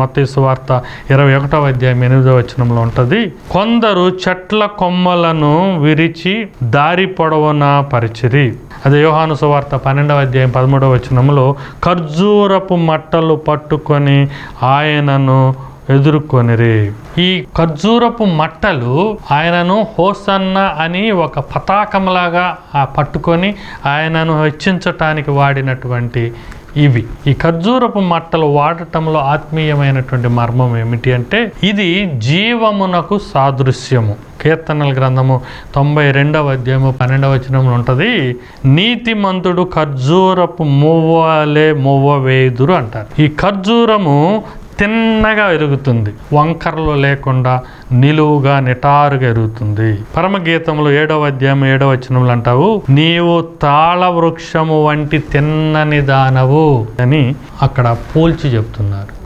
మత్తయి వార్త ఇరవై ఒకటవ అధ్యాయం ఎనిమిదవ వచనంలో ఉంటుంది. కొందరు చెట్ల కొమ్మలను విరిచి దారి పొడవున పరిచిరి. అదే యోహాను సువార్త పన్నెండవ అధ్యాయం పదమూడవ వచనంలో ఖర్జూరపు మట్టలు పట్టుకొని ఆయనను ఎదుర్కొనిరి. ఈ ఖర్జూరపు మట్టలు ఆయనను హోసన్న అని ఒక పతాకంలాగా పట్టుకొని ఆయనను హెచ్చించటానికి వాడినటువంటి ఇవి. ఈ ఖర్జూరపు మట్టలు వాడటంలో ఆత్మీయమైనటువంటి మర్మం ఏమిటి అంటే ఇది జీవమునకు సాదృశ్యము. కీర్తనల గ్రంథము తొంభై రెండవ అధ్యాయము పన్నెండవ వచనంలో ఉంటుంది నీతిమంతుడు ఖర్జూరపు మువ్వలే మువ్వ వేదురు అంటారు. ఈ ఖర్జూరము తిన్నగా ఎరుగుతుంది. వంకరలు లేకుండా నిలువుగా నిటారుగా ఎరుగుతుంది. పరమగీతంలో ఏడవ అధ్యాయం ఏడవ వచనములు అంటావు నీవు తాళ వృక్షము వంటి తిన్నని దానవు అని అక్కడ పోల్చి చెప్తున్నారు.